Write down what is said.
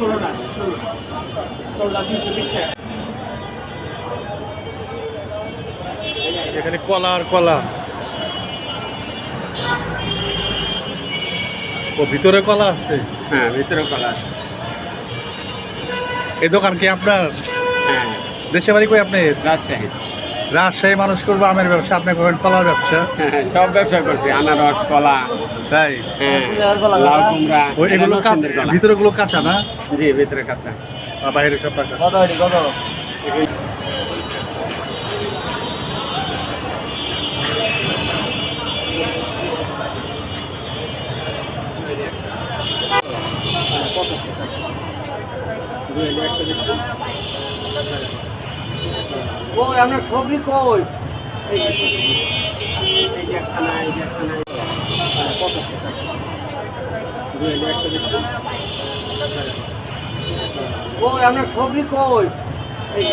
পটলটা দুইশো বিশ টাকা। এখানে কলা আর কলা। ও ভিতরে কলা আছে? হ্যাঁ ভিতরে কলা আছে। এই দোকান কি আপনার? হ্যাঁ। দেশে বাড়ি কই আপনি রাজশাহী। রাজশাহী মানুষ করব আমের ব্যবসা আপনি করেন কলার ব্যবসা। সব ব্যবসা করছি আনারস কলা। তাই? হ্যাঁ লাউ কুমড়া এগুলো কাঁচা। ভিতরে গুলো কাঁচা না? জি ভিতরে কাঁচা। বাইরে সব পাকা কত দুই হাজার একশো দিচ্ছি ওই আপনার সবই কই? এই